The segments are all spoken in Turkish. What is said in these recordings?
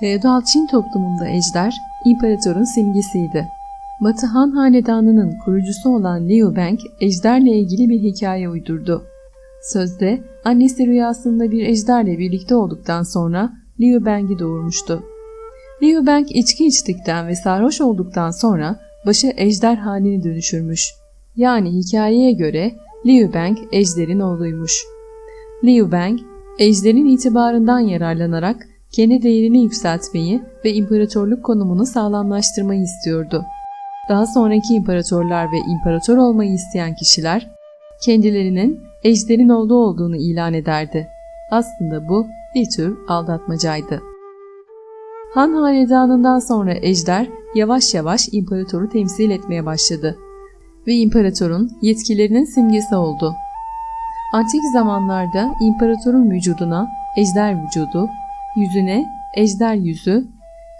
Feodal Çin toplumunda ejder, imparatorun simgesiydi. Batı Han Hanedanı'nın kurucusu olan Liu Bang, ejderle ilgili bir hikaye uydurdu. Sözde, annesi rüyasında bir ejderle birlikte olduktan sonra Liu Bang'i doğurmuştu. Liu Bang içki içtikten ve sarhoş olduktan sonra başı ejder haline dönüşürmüş. Yani hikayeye göre Liu Bang ejderin oğluymuş. Liu Bang, ejderin itibarından yararlanarak kendi değerini yükseltmeyi ve imparatorluk konumunu sağlamlaştırmayı istiyordu. Daha sonraki imparatorlar ve imparator olmayı isteyen kişiler kendilerinin ejderin oğlu olduğunu ilan ederdi. Aslında bu bir tür aldatmacaydı. Han hanedanından sonra ejder yavaş yavaş imparatoru temsil etmeye başladı ve imparatorun yetkilerinin simgesi oldu. Antik zamanlarda imparatorun vücuduna ejder vücudu, yüzüne ejder yüzü,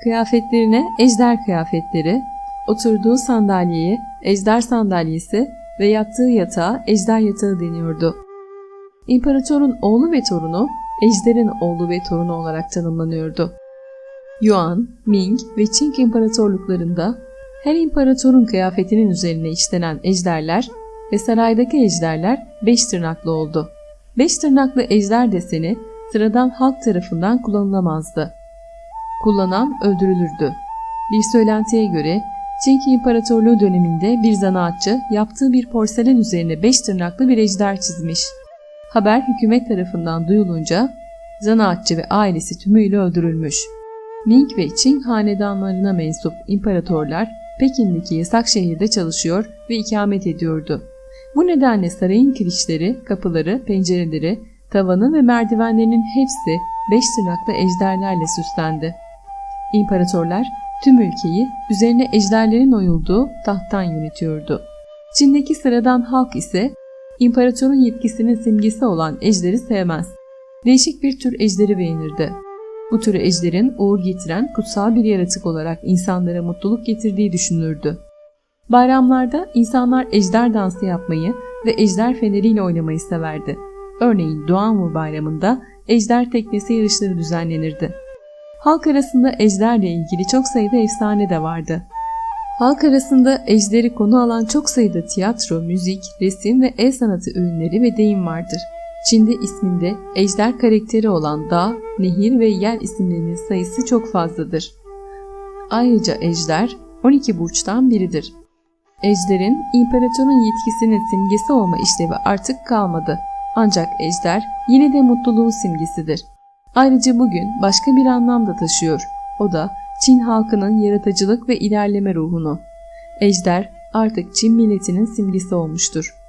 kıyafetlerine ejder kıyafetleri, oturduğu sandalyeye ejder sandalyesi ve yattığı yatağa ejder yatağı deniyordu. İmparatorun oğlu ve torunu ejderin oğlu ve torunu olarak tanımlanıyordu. Yuan, Ming ve Çin imparatorluklarında her imparatorun kıyafetinin üzerine işlenen ejderler ve saraydaki ejderler beş tırnaklı oldu. Beş tırnaklı ejder deseni sıradan halk tarafından kullanılamazdı. Kullanan öldürülürdü. Bir söylentiye göre Çin İmparatorluğu döneminde bir zanaatçı yaptığı bir porselen üzerine beş tırnaklı bir ejder çizmiş. Haber hükümet tarafından duyulunca zanaatçı ve ailesi tümüyle öldürülmüş. Ming ve Çin hanedanlarına mensup imparatorlar Pekin'deki yasak şehirde çalışıyor ve ikamet ediyordu. Bu nedenle sarayın kirişleri, kapıları, pencereleri, tavanı ve merdivenlerinin hepsi beş tırnaklı ejderlerle süslendi. İmparatorlar tüm ülkeyi üzerine ejderlerin oyulduğu tahttan yönetiyordu. Çin'deki sıradan halk ise imparatorun yetkisinin simgesi olan ejderi sevmez. Değişik bir tür ejderi beğenirdi. Bu tür ejderin uğur getiren kutsal bir yaratık olarak insanlara mutluluk getirdiği düşünülürdü. Bayramlarda insanlar ejder dansı yapmayı ve ejder feneriyle oynamayı severdi. Örneğin Doğanvur Bayramı'nda ejder teknesi yarışları düzenlenirdi. Halk arasında ejderle ilgili çok sayıda efsane de vardı. Halk arasında ejderi konu alan çok sayıda tiyatro, müzik, resim ve el sanatı ürünleri ve deyim vardır. Çin'de isminde ejder karakteri olan dağ, nehir ve yel isimlerinin sayısı çok fazladır. Ayrıca ejder 12 burçtan biridir. Ejderin imparatorun yetkisinin simgesi olma işlevi artık kalmadı. Ancak ejder yine de mutluluğun simgesidir. Ayrıca bugün başka bir anlam da taşıyor. O da Çin halkının yaratıcılık ve ilerleme ruhunu. Ejder artık Çin milletinin simgesi olmuştur.